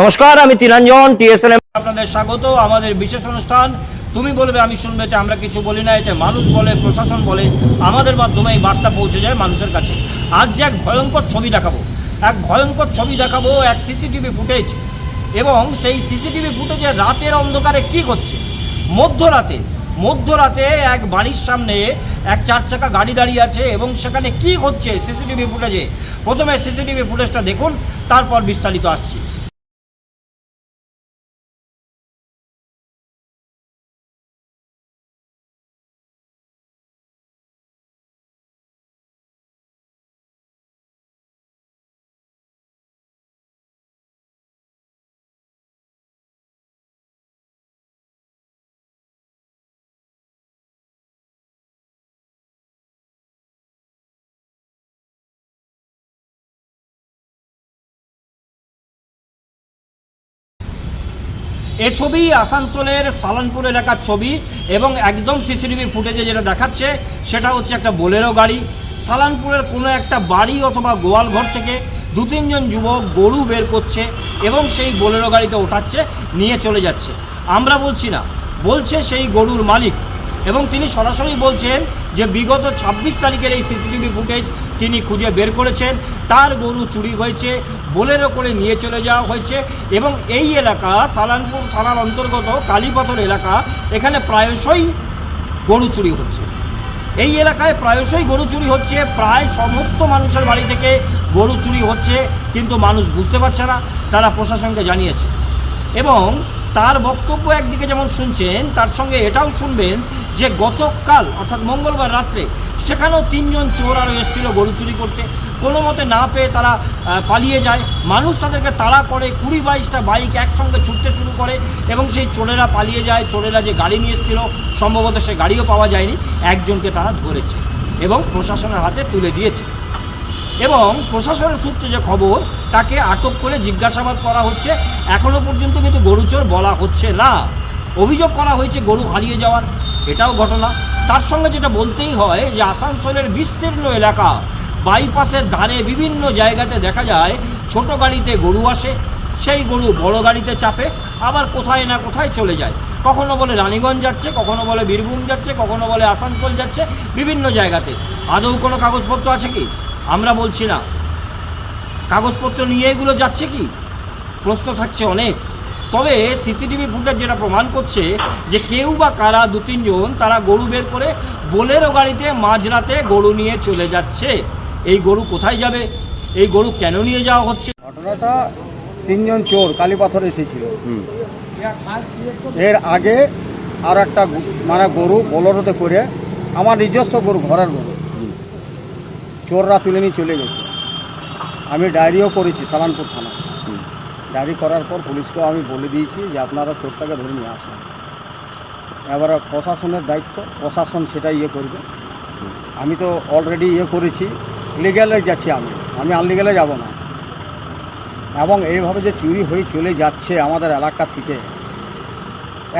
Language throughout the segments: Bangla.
নমস্কার, আমি তিলাঞ্জন টিএসএলএম আপনাদের স্বাগত, আমাদের বিশেষ অনুষ্ঠান। তুমি বলবে, আমি শুনবে এতে আমরা কিছু বলি না এতে মানুষ বলে, প্রশাসন বলে, আমাদের মাধ্যমে এই বার্তা পৌঁছে যায় মানুষের কাছে। আজ যে এক ভয়ঙ্কর ছবি দেখাবো, এক ভয়ঙ্কর ছবি দেখাবো, এক সিসিটিভি ফুটেজ। এবং সেই সিসিটিভি ফুটেজে রাতের অন্ধকারে কি করছে মধ্যরাতে মধ্যরাতে এক বাড়ির সামনে এক চার চাকা গাড়ি দাঁড়িয়ে আছে, এবং সেখানে কি হচ্ছে সিসিটিভি ফুটেজে? প্রথমে সিসিটিভি ফুটেজটা দেখুন, তারপর বিস্তারিত আসছি। এ ছবি আসানসোলের সালানপুর এলাকার ছবি এবং একদম সিসিটিভি ফুটেজে যেটা দেখাচ্ছে, সেটা হচ্ছে একটা বোলেরো গাড়ি। সালানপুরের কোনো একটা বাড়ি অথবা গোয়াল ঘর থেকে দু তিনজন যুবক গরু বের করছে এবং সেই বোলেরো গাড়িতে ওঠাচ্ছে, নিয়ে চলে যাচ্ছে। আমরা বলছি না, বলছে সেই গরুর মালিক এবং তিনি সরাসরি বলছেন যে বিগত ২৬ তারিখের এই সিসিটিভি ফুটেজ তিনি খুঁজে বের করেছেন, তার গরু চুরি হয়েছে, বোলেরো করে নিয়ে চলে যাওয়া হয়েছে এবং এই এলাকা সালানপুর থানার অন্তর্গত কালীপাথর এলাকা, এখানে প্রায়শই গরু চুরি হচ্ছে। এই এলাকায় প্রায়শই গরু চুরি হচ্ছে, প্রায় সমস্ত মানুষের বাড়ি থেকে গরু চুরি হচ্ছে, কিন্তু মানুষ বুঝতে পারছে না, তারা প্রশাসনকে জানিয়েছে। এবং তার বক্তব্য একদিকে যেমন শুনছেন, তার সঙ্গে এটাও শুনবেন যে গতকাল, অর্থাৎ মঙ্গলবার রাত্রে সেখানেও তিনজন চোর আরও এসেছিল গরু চুরি করতে। কোনো মতে না পেয়ে তারা পালিয়ে যায়। মানুষ তাদেরকে তাড়া করে, কুড়ি বাইশটা বাইক একসঙ্গে ছুটতে শুরু করে এবং সেই চোরেরা পালিয়ে যায়। চোরেরা যে গাড়ি নিয়ে এসেছিল, সম্ভবত সে গাড়িও পাওয়া যায়নি। একজনকে তারা ধরেছে এবং প্রশাসনের হাতে তুলে দিয়েছে। এবং প্রশাসনের সূত্রে যে খবর, তাকে আটক করে জিজ্ঞাসাবাদ করা হচ্ছে। এখনও পর্যন্ত কিন্তু গরু চোর বলা হচ্ছে না। অভিযোগ করা হয়েছে গরু হারিয়ে যাওয়ার। এটাও ঘটনা। তার সঙ্গে যেটা বলতেই হয় যে আসানসোলের বিস্তীর্ণ এলাকা বাইপাসের ধারে বিভিন্ন জায়গাতে দেখা যায় ছোট গাড়িতে গরু আসে, সেই গরু বড় গাড়িতে চাপে, আবার কোথায় না কোথায় চলে যায়। কখনো বলে রানীগঞ্জ যাচ্ছে, কখনো বলে বীরভূম যাচ্ছে, কখনো বলে আসানসোল যাচ্ছে, বিভিন্ন জায়গাতে। আদৌ কোনো কাগজপত্র আছে কি? আমরা বলছি না। কাগজপত্র নিয়ে এগুলো যাচ্ছে কি? প্রশ্ন থাকছে অনেক। তবে সিসিটিভি ফুটেজ যেটা প্রমাণ করছে যে কেউ বা কারা দু তিনজন তারা গরু বের করে বোলেরো গাড়িতে মাঝরাতে গরু নিয়ে চলে যাচ্ছে। এই গরু কোথায় যাবে? এই গরু কেন নিয়ে যাওয়া হচ্ছে? ঘটনাটা তিনজন চোর কালীপাথর এসেছিল। এর আগে আর একটা মানে গরু বলরতে করে আমার নিজস্ব গরু ঘরের গরু। চোররা তুলে নিয়ে চলে গেছে। আমি ডায়েরিও করেছি সালানপুর থানা ডায়েরি করার পর পুলিশকেও আমি বলে দিয়েছি যে আপনারা চোরটাকে ধরে নিয়ে আসেন। এবার প্রশাসনের দায়িত্ব, প্রশাসন সেটা ইয়ে করবে। আমি তো অলরেডি ইয়ে করেছি লিগ্যালে যাচ্ছি আমি। আমি আনলিগ্যালে যাব না। এবং এইভাবে যে চুরি হয়ে চলে যাচ্ছে আমাদের এলাকা থেকে,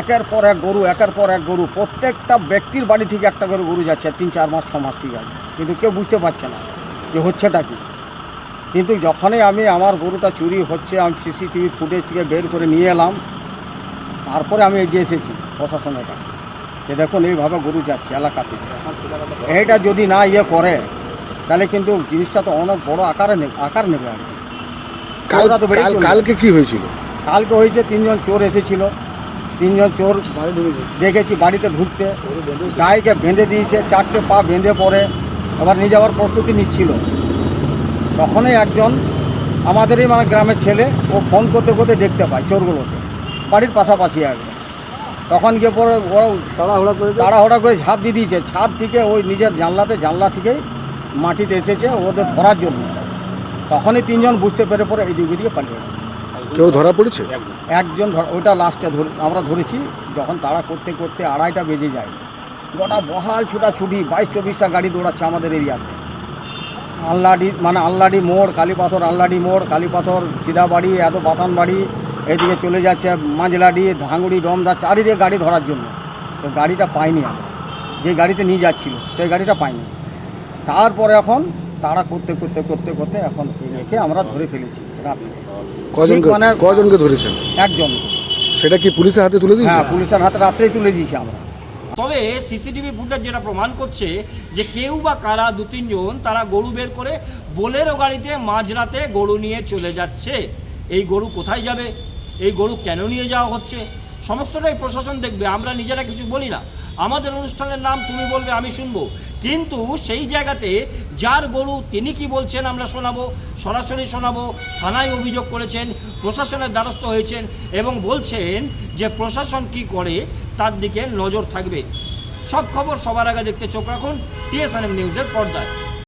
একের পর এক গরু, একের পর এক গরু, প্রত্যেকটা ব্যক্তির বাড়ি থেকে একটা করে গরু যাচ্ছে, তিন চার মাস, ছ মাস থেকে আছে। কিন্তু কেউ বুঝতে পারছে না যে হচ্ছেটা কি। কিন্তু যখনই আমি আমার গরুটা চুরি হচ্ছে আমি সিসিটিভি ফুটেজ থেকে বের করে নিয়ে এলাম তারপরে আমি এগিয়ে এসেছি প্রশাসনের কাছে। যে দেখুন এইভাবে গরু যাচ্ছে এলাকা থেকে। এইটা যদি না ইয়ে করে তাহলে কিন্তু জিনিসটা তো অনেক বড় আকারে নেবে আকার নেবে আর কালকে কি হয়েছিল? কালকে হয়েছে তিনজন চোর এসেছিল। তিনজন চোর দেখেছি বাড়িতে ঢুকতে। গায়েকে বেঁধে দিয়েছে চারটে পা বেঁধে পড়ে আবার নিয়ে যাওয়ার প্রস্তুতি নিচ্ছিল। তখনই একজন আমাদেরই মানে গ্রামের ছেলে ও ফোন করতে করতে দেখতে পায় চোরগুলোকে। বাড়ির পাশাপাশি একদম তখন গিয়ে পরে ও তাড়াহুড়া করে তাড়াহুড়া করে ঝাঁপ দিয়ে দিয়েছে। ছাদ থেকে ওই নিজের জানলাতে জানলা থেকেই মাটিতে এসেছে ওদের ধরার জন্য। তখনই তিনজন বুঝতে পেরে পরে এদিকে ওদিকে পালিয়ে গেল। কেউ ধরা পড়েছে? একজন ধর- ওইটা লাস্টে ধরে আমরা ধরেছি যখন তাড়া করতে করতে আড়াইটা বেজে যায়। গোটা বহাল ছুটাছুটি বাইশ চব্বিশটা গাড়ি দৌড়াচ্ছে আমাদের এরিয়াতে। আল্লাডি মানে আল্লাডি মোড় কালীপাথর আল্লাডি মোড় কালীপাথর সিধাবাড়ি এত বাথান বাড়ি এদিকে চলে যাচ্ছে মাঝলাডি ধাঙ্গুড়ি ডমদা চারিদিকে গাড়ি ধরার জন্য। তো গাড়িটা পাইনি আমরা। যে গাড়িতে নিয়ে যাচ্ছিল সেই গাড়িটা পাইনি। তারপরে এখন তাড়া করতে করতে করতে করতে এখন একে আমরা ধরে ফেলেছি রাতে কজনকে মানে কজনকে ধরেছেন? একজন। সেটা কি পুলিশের হাতে তুলে দিয়েছে? হ্যাঁ পুলিশের হাতে রাত্রেই তুলে দিয়েছি আমরা। তবে সিসিটিভি ফুটেজ যেটা প্রমাণ করছে যে কেউ বা কারা দু তিনজন তারা গরু বের করে বোলেরো গাড়িতে মাঝরাতে গরু নিয়ে চলে যাচ্ছে। এই গরু কোথায় যাবে? এই গরু কেন নিয়ে যাওয়া হচ্ছে? সমস্তটাই প্রশাসন দেখবে, আমরা নিজেরা কিছু বলি না। আমাদের অনুষ্ঠানের নাম তুমি বলবে, আমি শুনব। কিন্তু সেই জায়গাতে যার গরু তিনি কি বলছেন আমরা শোনাবো, সরাসরি শোনাবো, থানায় অভিযোগ করেছেন, প্রশাসনের দ্বারস্থ হয়েছেন এবং বলছেন যে প্রশাসন কি করে তার দিকে নজর থাকবে। সব খবর সবার আগে দেখতে চোখ রাখুন টিএসএনএম নিউজের পর্দায়।